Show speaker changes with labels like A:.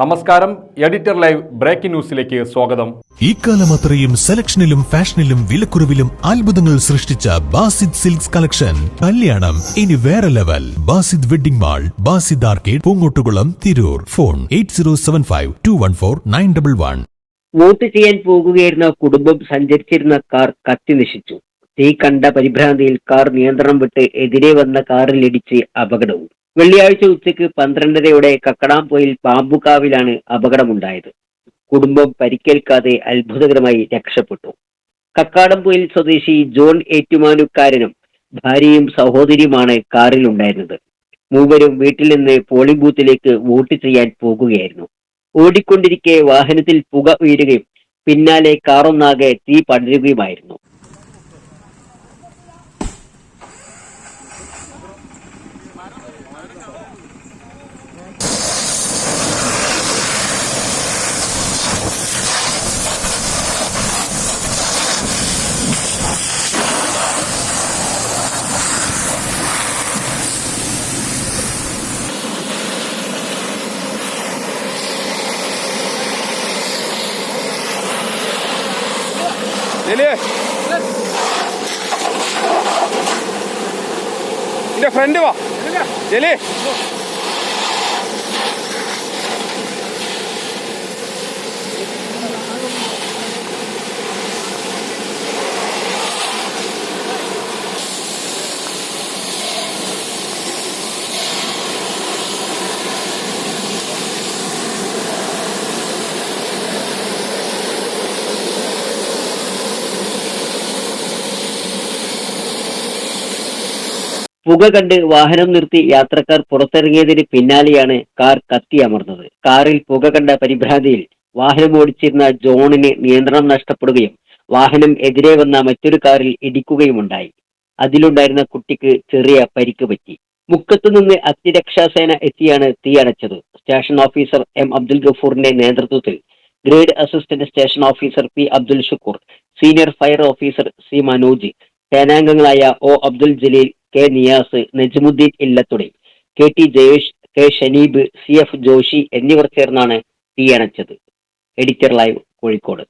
A: നമസ്കാരം editor live breaking ന്യൂസിലേക്ക് സ്വാഗതം.
B: ഇക്കാലം അത്രയും സെലക്ഷനിലും ഫാഷനിലും വിലക്കുറവിലും അത്ഭുതങ്ങൾ സൃഷ്ടിച്ച ബാസിദ് സിൽക്സ് കളക്ഷൻ. കല്യാണം ഇനി വേറെ level. Basid wedding mall Basid arcade Poongottukulam Tirur. Phone eight zero seven five two one four nine double one.
C: Vote ചെയ്യാൻ പോകുകയായിരുന്ന കുടുംബം സഞ്ചരിച്ചിരുന്ന കാർ കത്തി നശിച്ചു. തീ കണ്ട പരിഭ്രാന്തിയിൽ കാർ നിയന്ത്രണം വിട്ട് എതിരെ വന്ന കാറിലിടിച്ച് അപകടവും. വെള്ളിയാഴ്ച ഉച്ചയ്ക്ക് പന്ത്രണ്ടരയോടെ കക്കടാംപൊയിൽ പാമ്പുകാവിലാണ് അപകടമുണ്ടായത്. കുടുംബം പരിക്കേൽക്കാതെ അത്ഭുതകരമായി രക്ഷപ്പെട്ടു. കക്കാടംപൊയിൽ സ്വദേശി ജോൺ ഏറ്റുമാനുക്കാരനും ഭാര്യയും സഹോദരിയുമാണ് കാറിൽ ഉണ്ടായിരുന്നത് മൂവരും വീട്ടിൽ നിന്ന് പോളിംഗ് ബൂത്തിലേക്ക് വോട്ട് ചെയ്യാൻ പോകുകയായിരുന്നു. ഓടിക്കൊണ്ടിരിക്കെ വാഹനത്തിൽ പുക ഉയരുകയും പിന്നാലെ കാറൊന്നാകെ തീ പടരുകയുമായിരുന്നു.
D: ജലി എന്റെ ഫ്രണ്ട് വാ. Deli. Deli.
C: പുക കണ്ട് വാഹനം നിർത്തി യാത്രക്കാർ പുറത്തിറങ്ങിയതിന് പിന്നാലെയാണ് കാർ കത്തിയമർന്നത് കാറിൽ പുക കണ്ട പരിഭ്രാന്തിയിൽ വാഹനം ഓടിച്ചിരുന്ന ജോണിന് നിയന്ത്രണം നഷ്ടപ്പെടുകയും വാഹനം എതിരെ വന്ന മറ്റൊരു കാറിൽ ഇടിക്കുകയുമുണ്ടായി. അതിലുണ്ടായിരുന്ന കുട്ടിക്ക് ചെറിയ പരിക്ക് പറ്റി. മുക്കത്തുനിന്ന് അഗ്നിരക്ഷാസേന എത്തിയാണ് തീയണച്ചത് സ്റ്റേഷൻ ഓഫീസർ എം അബ്ദുൽ ഗഫൂറിന്റെ നേതൃത്വത്തിൽ grade assistant station officer P Abdul Shukkur senior fire officer C Manoj സേനാംഗങ്ങളായ O Abdul Jaleel K Niyas Najmuddeen ഇല്ലത്തുടി K T Jayesh K Shaneeb C F Joshi എന്നിവർ ചേർന്നാണ് തീയണച്ചത്. Editor live Kozhikode.